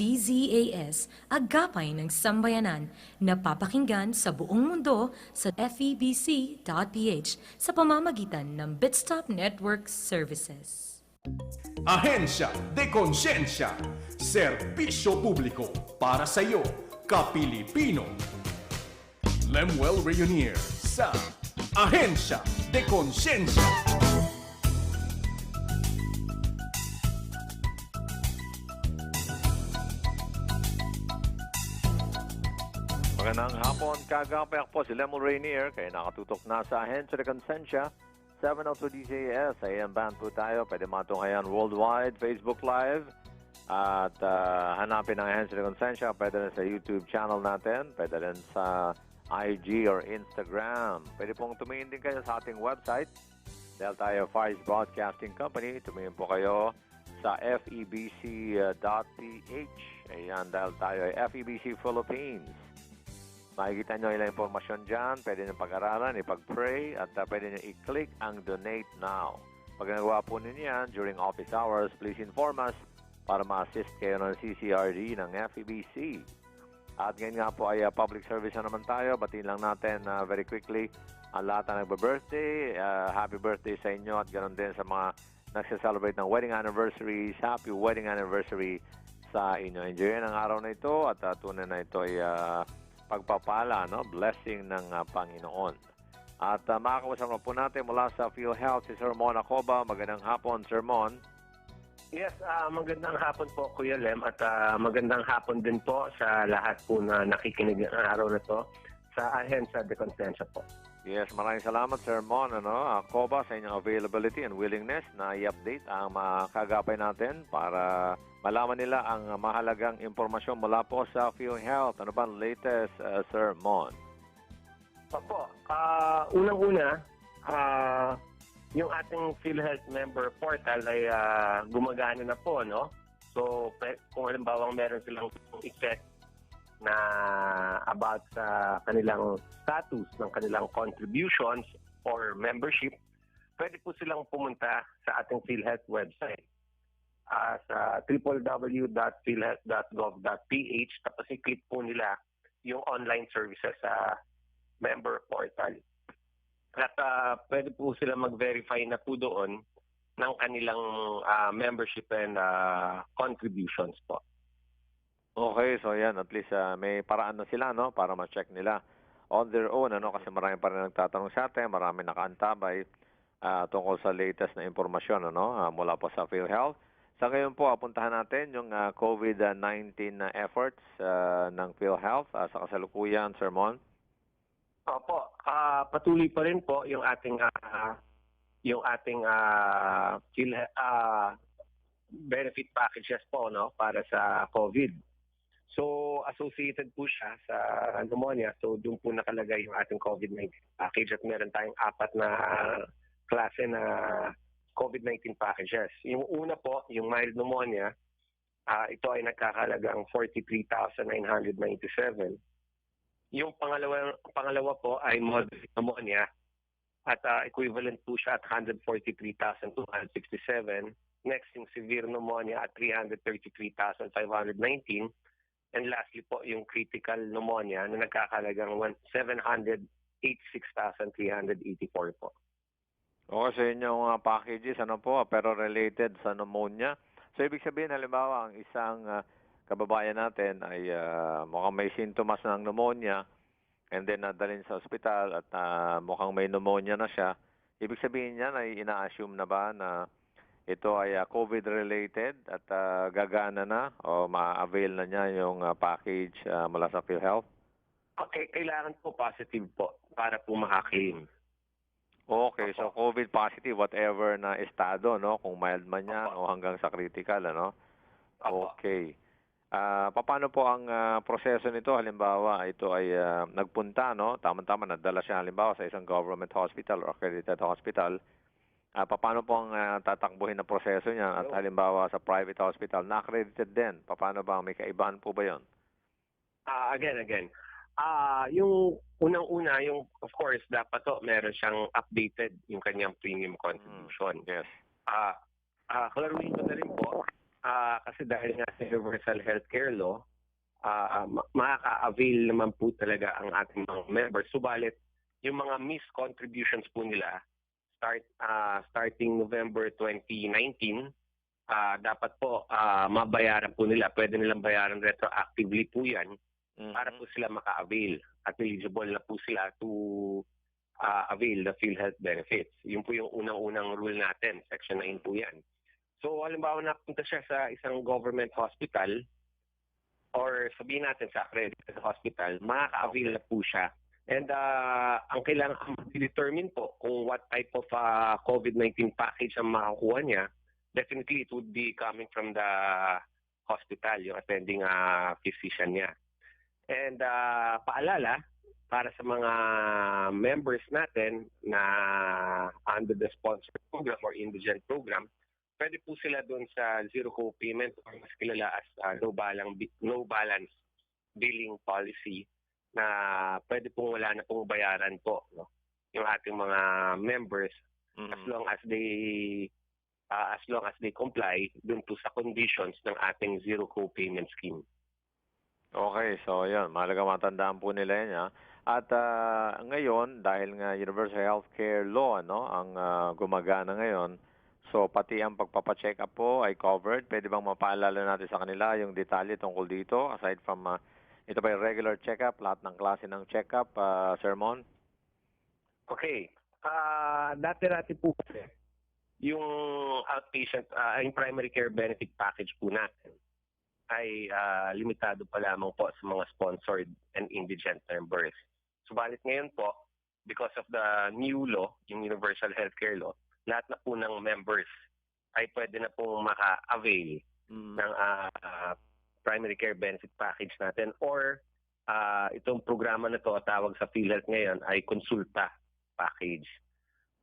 DZAS, agapay ng sambayanan, napapakinggan sa buong mundo sa febc.ph sa pamamagitan ng Bitstop Network Services. Ahensya de Konsensya. Serbisyo publiko para sa iyo, Kapilipino. Lemuel Reunier sa Ahensya de Konsensya. Magandang hapon, kagapay po si Lemon Rainier, kaya nakatutok na sa Ahensya de Consensya, 702 DJS, AM band po tayo, pwede matunghayan worldwide, Facebook Live, at ah, hanapin ang Ahensya de Consensya, pwede rin sa YouTube channel natin, pwede rin sa IG or Instagram. Pwede pong tumingin din kayo sa ating website, dahil tayo Fires Broadcasting Company, tumingin po kayo sa febc.ph. Ayan, dahil tayo ay FEBC Philippines. Makikita nyo ilang impormasyon dyan. Pwede nyo pag-aralan, ipag-pray, at uh, pwede nyo i-click ang Donate Now. Pag nagawa po ninyo yan during office hours, please inform us para ma-assist kayo ng CCRD ng FEBC. At ngayon nga po ay uh, public service na naman tayo. Batiin lang natin uh, very quickly ang lahat na nagbe-birthday. Uh, happy birthday sa inyo at ganoon din sa mga nagsa-celebrate ng wedding anniversaries. Happy wedding anniversary sa inyo. Enjoy ang araw na ito at uh, tunay na ito ay uh, pagpapala, no? blessing ng uh, Panginoon. At uh, makakausap po natin mula sa PhilHealth si Sir Mon Acoba. Magandang hapon, Sir Mon. Yes, ah, magandang hapon po Kuya Lem at ah, magandang hapon din po sa lahat po na nakikinig ng araw na to sa Ahensa de Consensya po. Yes, maraming salamat Sir Mon ano, Acoba sa inyong availability and willingness na i-update ang mga kagapay natin para malaman nila ang mahalagang impormasyon mula po sa PhilHealth. Ano ba ang latest, uh, Sir Mon? Opo, ah, unang-una, ah, yung ating PhilHealth member portal ay ah, gumagana na po, no? So, kung halimbawa meron silang effect na about sa kanilang status ng kanilang contributions or membership, pwede po silang pumunta sa ating PhilHealth website ah, sa www.philhealth.gov.ph tapos i-click po nila yung online services sa member portal. At ah, pwede po sila mag-verify na po doon ng kanilang ah, membership and ah, contributions po. Okay, so yan, at least uh, may paraan na sila, no, para ma-check nila on their own, ano, kasi marami pa rin nagtatanong sa atin, marami nakaantabay uh, tungkol sa latest na impormasyon, ano, uh, mula po sa PhilHealth. Sa ngayon po, apuntahan natin yung uh, COVID-19 na efforts uh, ng PhilHealth uh, sa kasalukuyan, Sir Mon. Opo, ah, patuloy pa rin po yung ating ah, yung ating ah, Phil- ah, benefit packages po no para sa COVID. So associated po siya sa pneumonia. So doon po nakalagay yung ating COVID-19 package at meron tayong apat na klase na COVID-19 packages. Yung una po, yung mild pneumonia, ah, ito ay nagkakalagang 43,997. Yung pangalawa, pangalawa po ay moderate pneumonia at ah, equivalent po siya at 143,267. Next, yung severe pneumonia at 333,519. And lastly po, yung critical pneumonia na nagkakalagang one- 786,384 po. Okay, sa inyong uh, packages, ano po, pero related sa pneumonia. So, ibig sabihin, halimbawa, ang isang uh, kababayan natin ay uh, mukhang may sintomas ng pneumonia and then nadalhin sa ospital at uh, mukhang may pneumonia na siya. Ibig sabihin niyan ay ina-assume na ba na ito ay uh, COVID-related at uh, gagana na o ma-avail na niya yung uh, package uh, mula sa PhilHealth? Okay, kailangan po positive po para po makaklaim. Okay, so COVID positive, whatever na estado, no? Kung mild man yan o Opo. hanggang sa critical, ano? Opo. Okay. Ah, paano po ang ah, proseso nito? Halimbawa, ito ay ah, nagpunta, no? Tama-tama, nadala siya halimbawa sa isang government hospital or accredited hospital. Ah, paano po ang ah, tatakbuhin na proseso niya? At halimbawa sa private hospital, na-accredited din. Paano ba? May kaibahan po ba yon? Ah, again, again. Ah, yung unang-una, yung of course dapat to meron siyang updated yung kanyang premium contribution. Yes. Ah, ah klaruhin ko na rin po Ah, kasi dahil nga sa Universal Healthcare Law, ma- makaka-avail naman po talaga ang ating mga members. Subalit, yung mga missed contributions po nila, start ah, starting November 2019, ah, dapat po ah, mabayaran po nila. Pwede nilang bayaran retroactively po yan Mhm. para po sila maka-avail at eligible na po sila to uh, avail the PhilHealth benefits. Yun po yung unang-unang rule natin, Section 9 po yan. So halimbawa napunta siya sa isang government hospital or sabihin natin sa accredited hospital, makaka-avail na po siya. And uh, ang kailangan ang determine po kung what type of uh, COVID-19 package ang makakuha niya, definitely it would be coming from the hospital, yung attending uh, physician niya. And uh, paalala, para sa mga members natin na under the sponsor program or indigent program, pwede po sila doon sa zero co-payment or mas kilala as uh, no, balang, no balance billing policy na pwede pong wala na pong bayaran po no? yung ating mga members Mhm. as long as they uh, as long as they comply dun po sa conditions ng ating zero co-payment scheme. Okay, so yun, mahalaga matandaan po nila yan. Ha? At ah, ngayon, dahil nga Universal Healthcare Law ano, ang ah, gumagana ngayon, so pati ang pagpapacheck up po ay covered. Pwede bang mapaalala natin sa kanila yung detalye tungkol dito? Aside from, ah, ito ba yung regular check-up, lahat ng klase ng check-up, ah, Sermon? Okay. Ah, dati-dati po kasi yung outpatient, ah, yung primary care benefit package po natin ay ah, limitado pa lamang po sa mga sponsored and indigent members. Subalit ngayon po, because of the new law, yung Universal Healthcare Law, lahat na po ng members ay pwede na pong maka-avail ng ah, ah, primary care benefit package natin or ah, itong programa na to tawag sa PhilHealth ngayon ay konsulta package.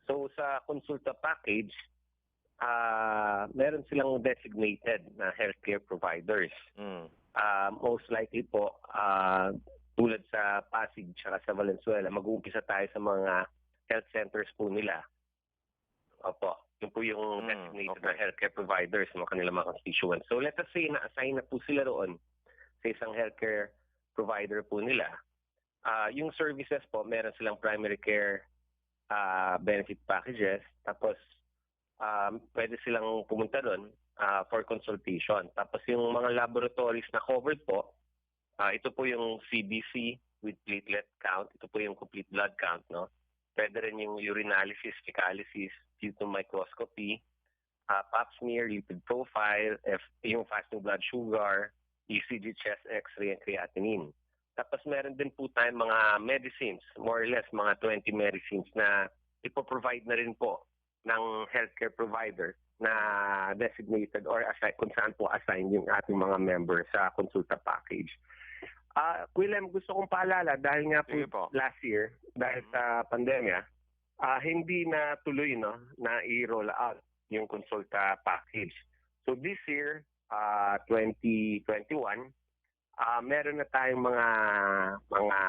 So sa konsulta package, ah meron silang designated na healthcare providers. Mm. Ah, most likely po ah, tulad sa Pasig at sa Valenzuela, mag-uumpisa tayo sa mga health centers po nila. Opo, yun po yung Mm, designated okay. na healthcare providers ng kanilang mga constituents. So let us say na-assign na po sila roon sa isang healthcare provider po nila. Ah, yung services po, meron silang primary care ah, benefit packages. Tapos, um, pwede silang pumunta doon ah, for consultation. Tapos yung mga laboratories na covered po, ah, ito po yung CBC with platelet count. Ito po yung complete blood count. No? Pwede rin yung urinalysis, fecalysis, fetal microscopy, uh, pap smear, lipid profile, F, yung fasting blood sugar, ECG chest x-ray, and creatinine. Tapos meron din po tayong mga medicines, more or less mga 20 medicines na ipoprovide na rin po ng healthcare provider na designated or assign, kung saan po assigned yung ating mga member sa consulta package. Ah, Willem, gusto kong paalala dahil nga po, Sige po. last year, dahil sa pandemya, ah, hindi na tuloy no, na i-roll out yung consulta package. So this year, ah, 2021, ah meron na tayong mga mga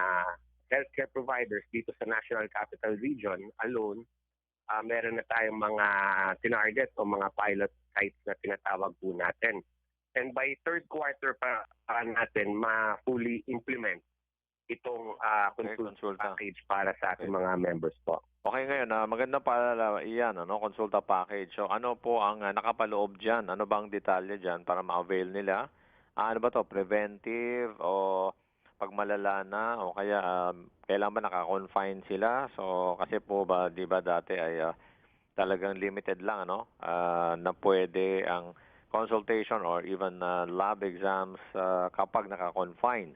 healthcare providers dito sa National Capital Region alone. ah meron na tayong mga tinarget o mga pilot sites na tinatawag po natin. And by third quarter pa pa natin ma-fully implement itong ah, Okay, consulta konsulta. package para sa ating mga members po. Okay ngayon, ah, magandang paalala iyan, ano, konsulta package. So ano po ang ah, nakapaloob dyan? Ano bang detalye dyan para ma-avail nila? Ah, ano ba to preventive o pag malala na o kaya um, kailan ba naka-confine sila? So kasi po ba 'di ba dati ay ah, talagang limited lang ano ah, na pwede ang consultation or even ah, lab exams ah, kapag naka-confine.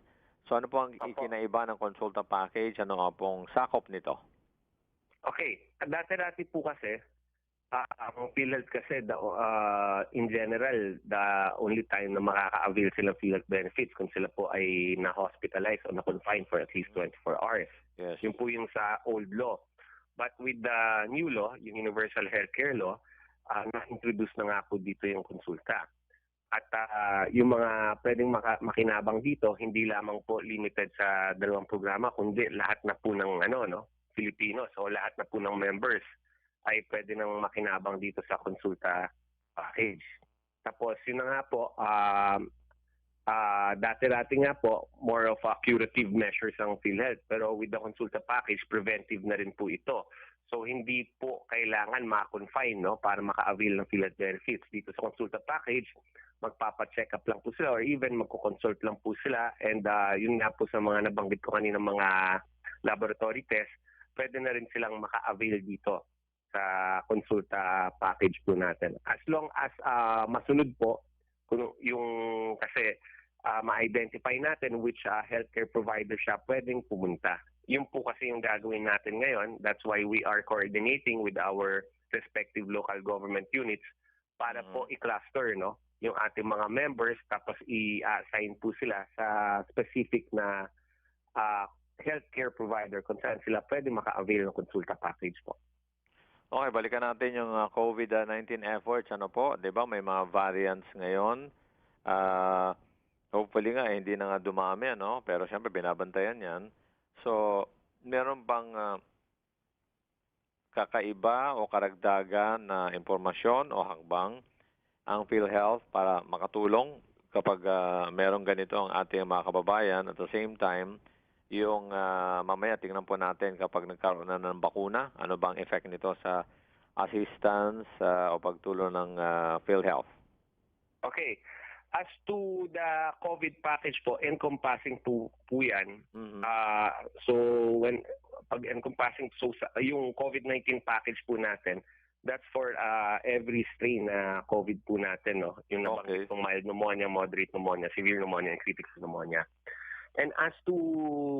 So ano po ang ikinaiba ng konsulta package? Ano nga pong sakop nito? Okay, dati-dati po kasi, ah, ang PhilHealth kasi, the, ah, in general, the only time na makaka-avail sila PhilHealth benefits kung sila po ay na-hospitalize o na-confine for at least 24 hours. Yes. Yun po yung sa old law. But with the new law, yung Universal Healthcare Law, ah, na-introduce na nga po dito yung konsulta. At ah, yung mga pwedeng maka- makinabang dito, hindi lamang po limited sa dalawang programa, kundi lahat na po ng ano, no, Filipinos o lahat na po ng members ay pwede nang makinabang dito sa konsulta package. Tapos yun na nga po, um, ah, dati-dati nga po, more of a curative measures ang PhilHealth. Pero with the consulta package, preventive na rin po ito. So hindi po kailangan ma-confine no, para maka-avail ng PhilHealth benefits. Dito sa consulta package, magpapa-check up lang po sila or even magko-consult lang po sila. And ah, yun nga po sa mga nabanggit ko kanina mga laboratory test, pwede na rin silang maka-avail dito sa consulta package po natin. As long as ah, masunod po kung yung kasi ah, ma-identify natin which ah, healthcare provider siya pwedeng pumunta. Yun po kasi yung gagawin natin ngayon. That's why we are coordinating with our respective local government units para po i-cluster no yung ating mga members tapos i-assign po sila sa specific na ah, healthcare provider kung saan sila pwede maka-avail ng konsulta package po. Okay, balikan natin yung uh, COVID-19 efforts. Ano po, di ba? May mga variants ngayon. Ah, hopefully nga, eh, hindi na nga dumami, ano? Pero siyempre, binabantayan yan. So, meron bang ah, kakaiba o karagdagan na impormasyon o hakbang ang PhilHealth para makatulong kapag ah, meron ganito ang ating mga kababayan at the same time yung ah, mamaya tingnan po natin kapag nagkaroon na ng bakuna ano bang effect nito sa assistance ah, o pagtulong ng ah, PhilHealth Okay. As to the COVID package po, encompassing po, po yan. Mhm. Ah, so, when, pag encompassing, so sa, yung COVID-19 package po natin, that's for ah, every strain na COVID po natin, no? Yung Okay. nabanggit mild pneumonia, moderate pneumonia, severe pneumonia, and critical pneumonia. And as to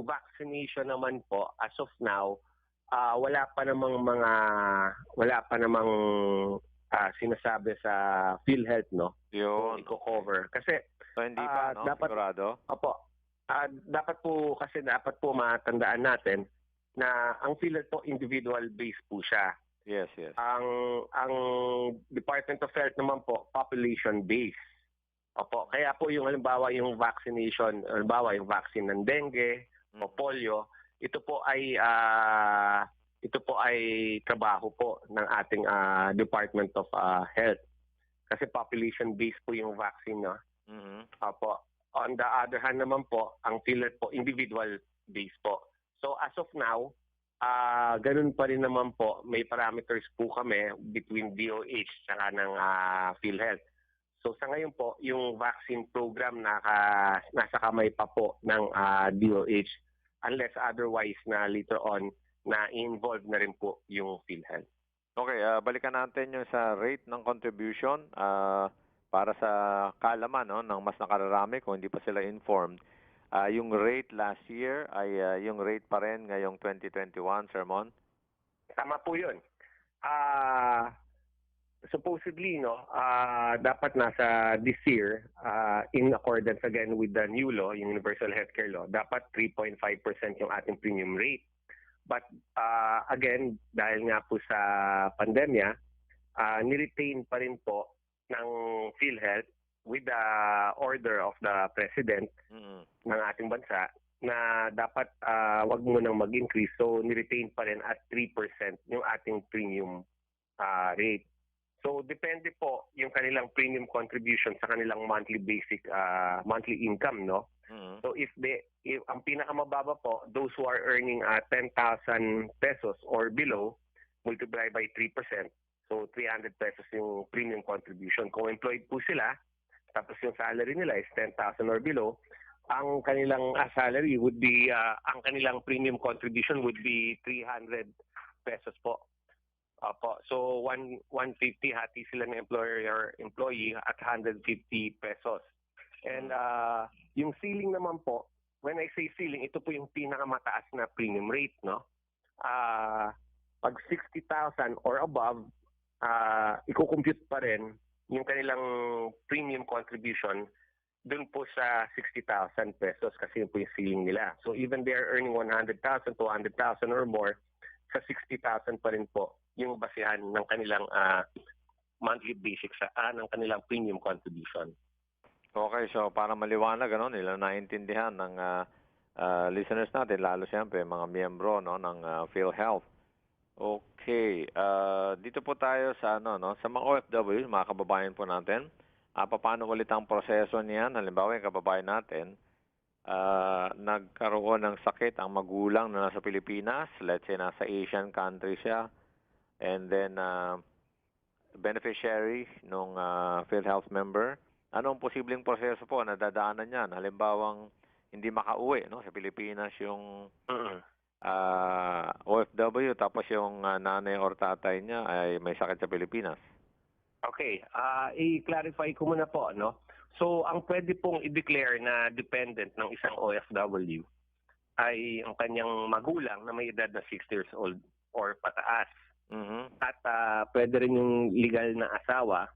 vaccination naman po, as of now, ah, wala pa namang mga, wala pa namang ah, sinasabi sa PhilHealth, no? yun i-cover. Kasi, so hindi pa ah, no dapat- sigurado opo, ah, dapat po, kasi dapat po matandaan natin na ang PhilHealth po individual based po siya. yes yes Ang ang Department of Health naman po population based. Opo, kaya po yung halimbawa yung vaccination, halimbawa yung vaccine ng dengue o Mhm. polio, ito po ay ah, ito po ay trabaho po ng ating ah, Department of ah, Health. Kasi population based po yung vaccine, no? Mhm. Opo. On the other hand naman po, ang PhilHealth po, individual based po. So as of now, ah ganun pa rin naman po, may parameters po kami between DOH saka ng ah, PhilHealth. So sa ngayon po, yung vaccine program naka, nasa kamay pa po ng ah, DOH unless otherwise na later on na involved na rin po yung PhilHealth. Okay, ah, balikan natin yung sa rate ng contribution ah, para sa kalaman no, ng mas nakararami kung hindi pa sila informed. Ah, yung rate last year ay ah, yung rate pa rin ngayong 2021, Sermon? Tama po yun. Ah, supposedly, no, ah, dapat nasa this year, ah, in accordance again with the new law, yung Universal Healthcare Law, dapat 3.5% yung ating premium rate. But ah, again, dahil nga po sa pandemya, ah, niretain pa rin po ng PhilHealth with the order of the President Mhm. ng ating bansa na dapat ah, wag mo nang mag-increase. So, niretain pa rin at 3% yung ating premium ah, rate. So, depende po yung kanilang premium contribution sa kanilang monthly basic ah, monthly income, no? Mhm. So, if they if ang pinakamababa po, those who are earning ah, 10,000 pesos or below, multiply by 3%. So, 300 pesos yung premium contribution. Kung employed po sila, tapos yung salary nila is 10,000 or below, ang kanilang ah, salary would be, ah, ang kanilang premium contribution would be 300 pesos po. Opo. So, one, 150 hati sila ng employer employee at 150 pesos. And ah, yung ceiling naman po, when I say ceiling, ito po yung pinakamataas na premium rate, no? Ah, pag 60,000 or above, ah i-compute pa rin yung kanilang premium contribution dun po sa 60,000 pesos kasi yun po yung ceiling nila. So even they are earning 100,000, 200,000 or more, sa 60,000 pa rin po yung basihan ng kanilang ah, monthly basic sa ah, ng kanilang premium contribution. Okay, so para maliwanag ano, nila naintindihan ng ah, ah, listeners natin, lalo siyempre mga miyembro no ng ah, PhilHealth. Okay, ah, dito po tayo sa ano no, sa mga OFW, mga kababayan po natin Ah, paano ulit ang proseso niyan? Halimbawa, yung kababayan natin, ah, nagkaroon ng sakit ang magulang na nasa Pilipinas, let's say nasa Asian country siya, and then ah, beneficiary nung ah, PhilHealth member, ano ang posibleng proseso po na dadaanan niyan? Halimbawang hindi makauwi no, sa Pilipinas yung Mm. ah, OFW tapos yung ah, nanay or tatay niya ay may sakit sa Pilipinas. Okay, ah i-clarify ko muna po, no? So, ang pwede pong i-declare na dependent ng isang OFW ay ang kanyang magulang na may edad na 60 years old or pataas. Mhm. At ah, pwede rin yung legal na asawa.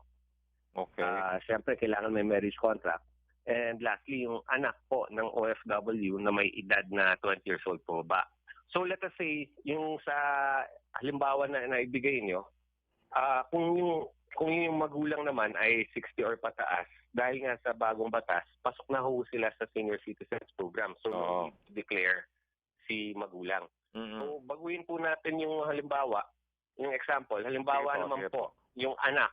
Okay. Ah, Siyempre, kailangan may marriage contract. And lastly, yung anak po ng OFW na may edad na 20 years old po ba. So let us say, yung sa halimbawa na naibigay nyo, ah kung yung kung yung magulang naman ay 60 or pataas, dahil nga sa bagong batas, pasok na ho sila sa senior citizens program. So, to declare si magulang. Mhm. So, baguhin po natin yung halimbawa, yung example. Halimbawa po, naman sige po, yung anak,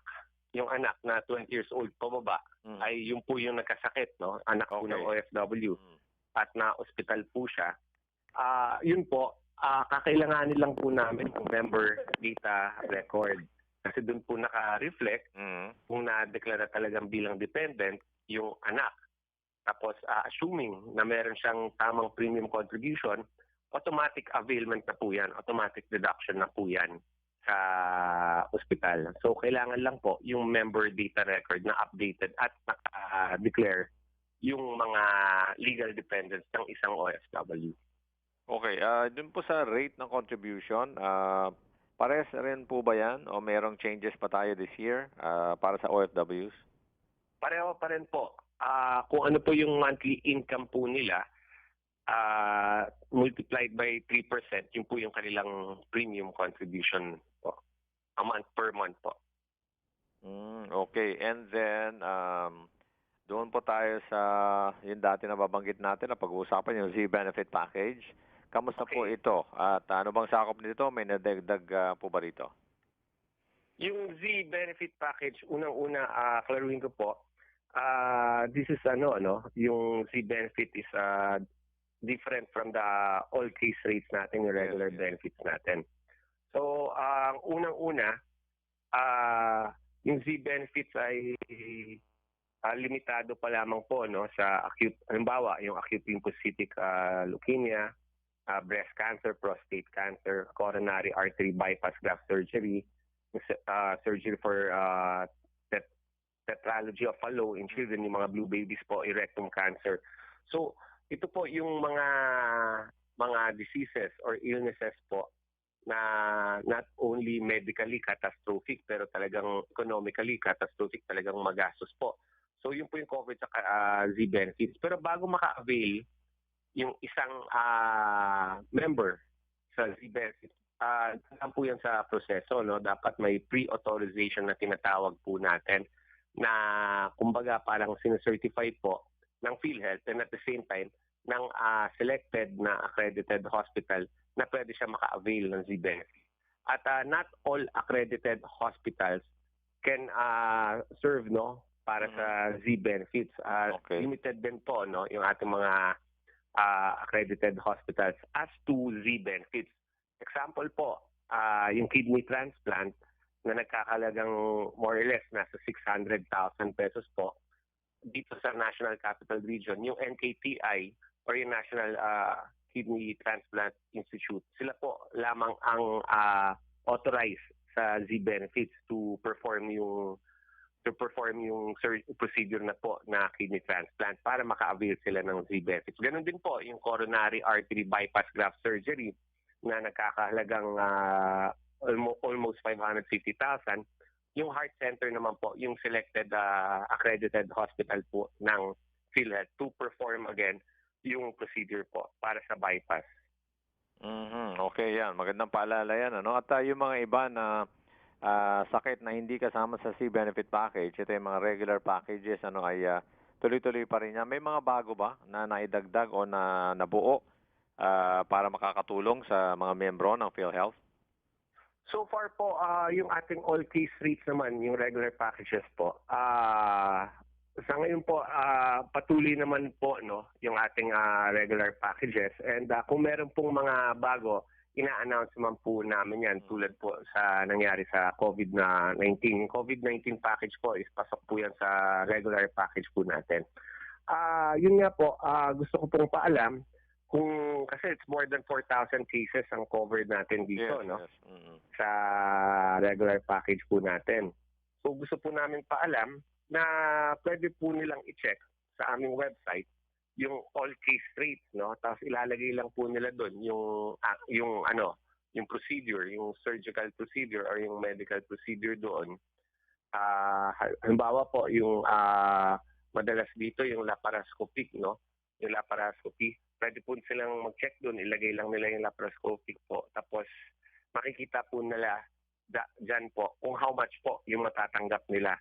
yung anak na 20 years old pababa, Mhm. ay yung po yung nagkasakit, no? Anak po Okay. ng OFW Mhm. at na-hospital po siya. Ah, yun po, ah kakailanganin lang po namin yung member data record. Kasi doon po naka-reflect Mhm. kung na-declare talagang bilang dependent yung anak. Tapos, ah, assuming na meron siyang tamang premium contribution, automatic availment na po yan, automatic deduction na po yan sa ospital. So, kailangan lang po yung member data record na updated at naka-declare yung mga legal dependents ng isang OFW. Okay, ah dun po sa rate ng contribution, ah pares rin po ba yan o merong changes pa tayo this year ah, para sa OFWs? Pareho pa rin po. Ah, kung ano po yung monthly income po nila, ah, multiplied by 3%, yun po yung kanilang premium contribution po. A month per month po. Mm, okay, and then um, doon po tayo sa yung dati na babanggit natin na pag-uusapan yung Z-benefit package. Kamusta po Okay. ito? At ano bang sakop nito? May nadagdag ah, po ba rito? Yung Z benefit package, unang-una, ah klaruhin ko po, ah this is ano, ano, yung Z benefit is ah different from the all case rates natin, yung regular Yes, yes. benefits natin. So, ang unang-una, ah yung Z benefits ay ah, limitado pa lamang po no sa acute halimbawa yung acute lymphocytic ah, leukemia, ah, breast cancer, prostate cancer, coronary artery bypass graft surgery, uh, surgery for uh, tet- tetralogy of Fallot in children, yung mga blue babies po, rectum cancer. So, ito po yung mga mga diseases or illnesses po na not only medically catastrophic pero talagang economically catastrophic talagang magastos po. So yun po yung coverage sa ah, Z benefits. Pero bago maka-avail yung isang ah, member sa Z benefits, ah uh, po yan sa proseso, no? Dapat may pre-authorization na tinatawag po natin na kumbaga parang sinecertify po ng PhilHealth and at the same time ng ah, selected na accredited hospital na pwede siya maka-avail ng Z-Benefit. At ah, not all accredited hospitals can ah, serve no para sa Z-Benefits. Ah, Okay. Limited din po no yung ating mga ah, accredited hospitals as to Z-Benefits. Example po, ah, yung kidney transplant na nagkakalagang more or less nasa 600,000 pesos po dito sa National Capital Region, yung NKTI or yung National ah, Kidney Transplant Institute, sila po lamang ang ah, authorized sa Z-Benefits to perform yung to perform yung procedure na po na kidney transplant para maka-avail sila ng Z-Benefits. Ganon din po yung coronary artery bypass graft surgery na nagkakahalagang ah, almo- almost 550,000. Yung heart center naman po, yung selected ah, accredited hospital po ng PhilHealth to perform again yung procedure po para sa bypass. Mhm. Okay, yan. Magandang paalala yan. Ano? At ah, yung mga iba na ah, sakit na hindi kasama sa C-benefit package, ito yung mga regular packages, ano, ay ah, tuloy-tuloy pa rin yan. May mga bago ba na naidagdag o na nabuo ah, para makakatulong sa mga membro ng PhilHealth? So far po, ah, yung ating all case rates naman, yung regular packages po, ah, sa ngayon po, ah, patuloy naman po no, yung ating ah, regular packages. And ah, kung meron pong mga bago, ina-announce naman po namin yan tulad po sa nangyari sa COVID-19. Yung COVID-19 package po is pasok po yan sa regular package po natin. Ah, yun nga po, ah, gusto ko pong paalam kung kasi it's more than 4,000 cases ang covered natin dito, yes, no? yes. Mm. sa regular package po natin. So gusto po namin paalam na pwede po nilang i-check sa aming website yung all case rates, no? Tapos ilalagay lang po nila doon yung yung ano, yung procedure, yung surgical procedure or yung medical procedure doon. Ah, halimbawa po yung ah, madalas dito yung laparoscopic, no? Yung laparoscopy, pwede po silang mag-check doon, ilagay lang nila yung laparoscopic po. Tapos makikita po nila da, dyan po kung how much po yung matatanggap nila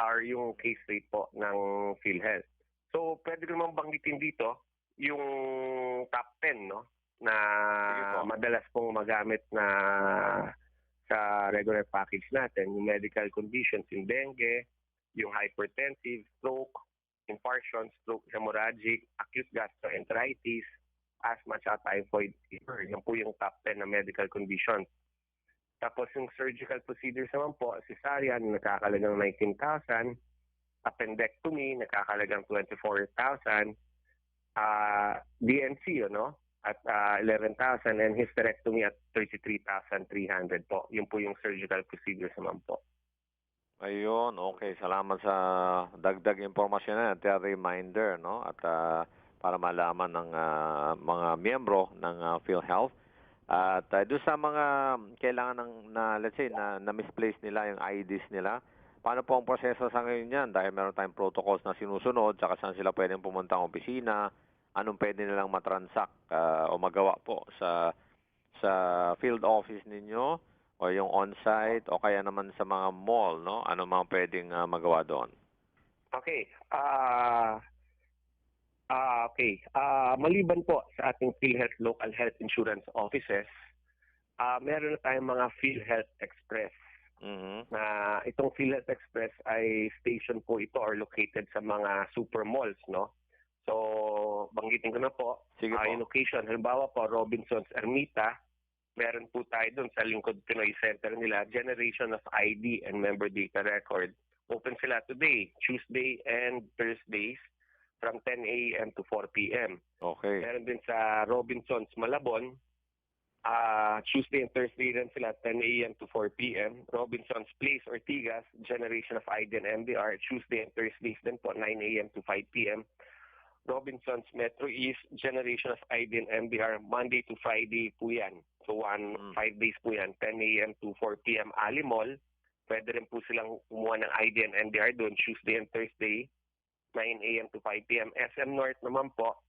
or yung case rate po ng PhilHealth. So, pwede ko naman banggitin dito yung top 10, no? Na madalas pong magamit na sa regular package natin. Yung medical conditions, yung dengue, yung hypertensive, stroke, infarction, stroke hemorrhagic, acute gastroenteritis, asthma at typhoid fever. Yan po yung top 10 na medical conditions. Tapos yung surgical procedures naman po, cesarean, nakakalagang 19,000. Appendectomy, nakakalagang 24,000. Uh, DNC, ano? At ah, 11,000. And hysterectomy at 33,300 po. Yun po yung surgical procedures naman po. Ayun, okay. Salamat sa dagdag impormasyon na at uh, reminder, no? At ah, para malaman ng ah, mga miyembro ng ah, PhilHealth. At uh, doon sa mga kailangan ng, na, let's say, na, na misplace nila yung IDs nila, paano po ang proseso sa ngayon yan? Dahil meron tayong protocols na sinusunod, saka saan sila pwedeng pumunta ng opisina, anong pwede nilang matransact ah, o magawa po sa sa field office ninyo o yung on-site o kaya naman sa mga mall, no? Ano mga pwedeng ah, magawa doon? Okay. Ah ah okay. Ah maliban po sa ating PhilHealth local health insurance offices, ah meron na tayong mga PhilHealth Express Mhm. na itong PhilHealth Express ay station po ito or located sa mga super malls, no? So, banggitin ko na po, Sige po. yung location, halimbawa po, Robinson's Ermita, meron po tayo doon sa lingkod Pinoy Center nila, Generation of ID and Member Data Record. Open sila today, Tuesday and Thursdays from 10 a.m. to 4 p.m. Okay. Meron din sa Robinson's Malabon, ah Tuesday and Thursday rin sila 10 a.m. to 4 p.m. Robinson's Place Ortigas, Generation of ID and MDR, Tuesday and Thursdays din po 9 a.m. to 5 p.m. Robinson's Metro East, Generation of ID and MDR, Monday to Friday po yan. So one, Mm. five days po yan, 10 a.m. to 4 p.m. Ali Mall, pwede rin po silang kumuha ng ID and MDR doon, Tuesday and Thursday, 9 a.m. to 5 p.m. SM North naman po,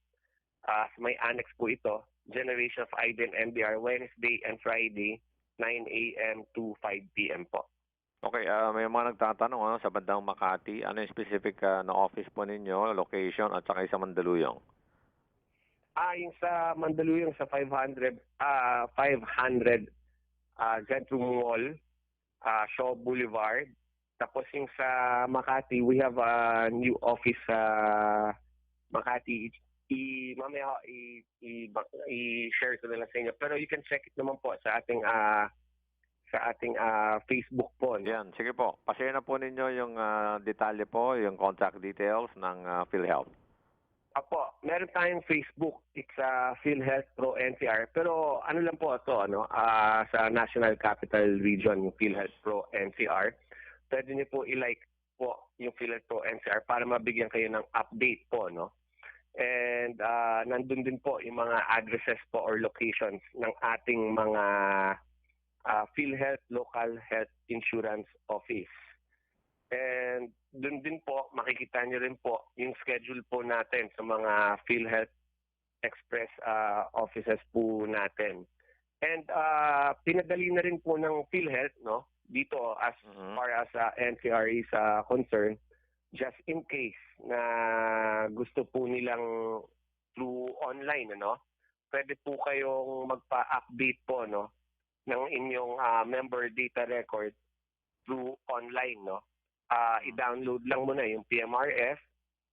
ah may annex po ito, Generation of ID and MDR, Wednesday and Friday, 9 a.m. to 5 p.m. po. Okay, ah, may mga nagtatanong ano, sa bandang Makati, ano yung specific ah, na office po ninyo, location at saka sa Mandaluyong? Ah, sa Mandaluyong sa 500 ah 500 ah Zentrum Mall, ah Shaw Boulevard. Tapos yung sa Makati, we have a new office sa Makati. I mamaya i, i, i-share ko na lang sa inyo. Pero you can check it naman po sa ating ah sa ating ah Facebook po. no? Yan, sige po. Pasaya na po ninyo yung ah, detalye po, yung contact details ng ah, PhilHealth. Meron tayong Facebook. It's uh, PhilHealth Pro NCR. Pero ano lang po ito, ano, ah, sa National Capital Region, yung PhilHealth Pro NCR. Pwede niyo po i-like po yung PhilHealth Pro NCR para mabigyan kayo ng update po, no? And ah, nandun din po yung mga addresses po or locations ng ating mga ah, PhilHealth Local Health Insurance Office. And doon din po, makikita niyo rin po yung schedule po natin sa mga PhilHealth Express ah, offices po natin. And ah, pinadali na rin po ng PhilHealth no dito as Mhm. far as uh, NCR is ah, concerned just in case na gusto po nilang through online ano pwede po kayong magpa-update po no ng inyong ah, member data record through online, no? Ah, i-download lang muna yung PMRF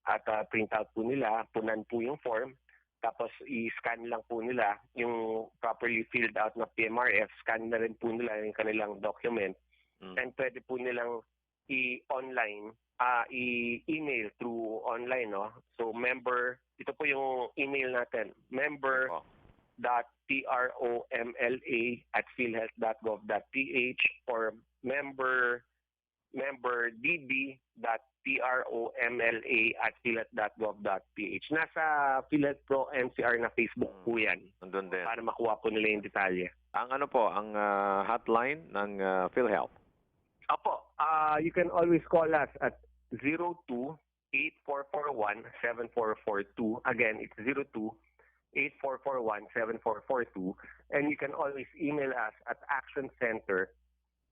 at ah, print out po nila, punan po yung form, tapos i-scan lang po nila yung properly filled out na PMRF, scan na rin po nila yung kanilang document, Mm. and pwede po nilang i-online, ah i-email through online, no? So member, ito po yung email natin, member Opo. dot promla at philhealth.gov.ph or member member db dot promla at philhealth.gov.ph. Nasa PhilHealth Pro NCR na Facebook po yan Nandun din. para makuha po nila yung detalye. Ang ano po, ang ah, hotline ng ah, PhilHealth. Opo, uh, you can always call us at 02-8441-7442. Again, it's 02-8441-7442. And you can always email us at actioncenter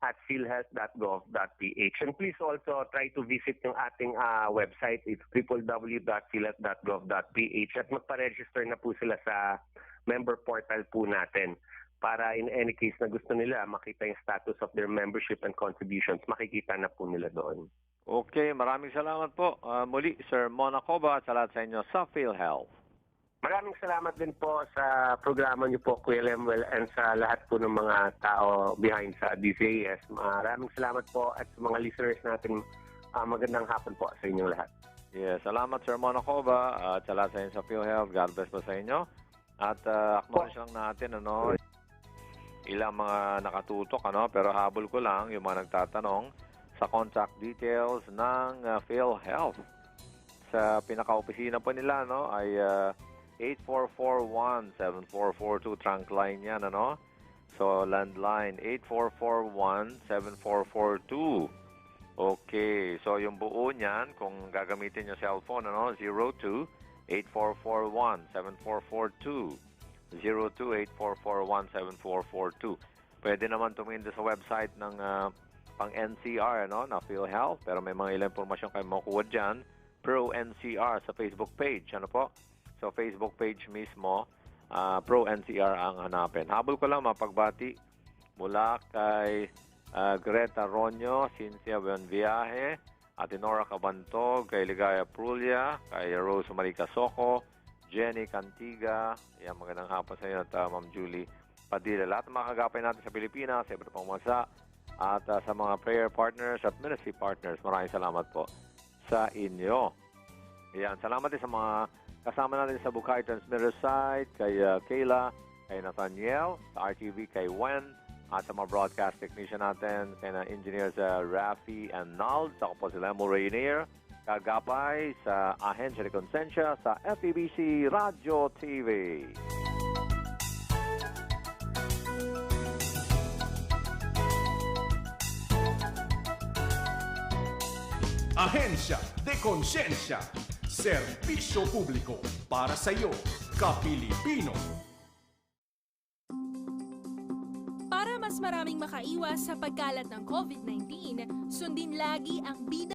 at philhealth.gov.ph. And please also try to visit yung ating ah, website. It's www.philhealth.gov.ph at magpa-register na po sila sa member portal po natin para in any case na gusto nila makita yung status of their membership and contributions, makikita na po nila doon. Okay, maraming salamat po. Ah, muli, Sir Monacoba at sa lahat sa inyo sa PhilHealth. Maraming salamat din po sa programa niyo po, Kuya Lemuel, and sa lahat po ng mga tao behind sa DCAS. Maraming salamat po at sa mga listeners natin, ah, magandang hapon po sa inyong lahat. Yes, salamat Sir Monacoba at sa lahat sa inyo sa PhilHealth. God bless po sa inyo. At uh, acknowledge lang natin, ano, ilang mga nakatutok, ano, pero habol ko lang yung mga nagtatanong sa contact details ng uh, PhilHealth. Sa pinaka-opisina po nila, no, ay uh, 8441-7442 trunk line yan, ano. So, landline 8441-7442. Okay, so yung buo niyan, kung gagamitin yung cellphone, ano, 02-8441-7442. 02-8441-7442. Pwede naman tumingin doon sa website ng ah, pang NCR, ano, na PhilHealth, pero may mga ilang impormasyon kayo makuha dyan. Pro NCR sa Facebook page, ano po? So, Facebook page mismo, ah, Pro NCR ang hanapin. Habol ko lang mapagbati mula kay ah, Greta Ronyo, Cynthia Buenviaje, Ate Nora Cabantog, kay Ligaya Prulia, kay Rose Marica Soco, Jenny Cantiga, yan magandang hapon sa inyo at ah, Ma'am Julie Padilla. Lahat ng mga kagapay natin sa Pilipinas, sa iba't pang bansa, at ah, sa mga prayer partners at ministry partners, maraming salamat po sa inyo. Yan, salamat din sa mga kasama natin sa Bukay Transmitter site, kay ah, Kayla, kay Nathaniel, sa RTV, kay Wen, at sa mga broadcast technician natin, kay na engineer sa Rafi and Nald, sa po si Lemo Rainier, kagapay sa Ahensya de Consensya sa FEBC Radio TV. Ahensya de Konsensya. Serbisyo publiko para sa iyo, Kapilipino. Para mas maraming makaiwas sa pagkalat ng COVID-19, sundin lagi ang bida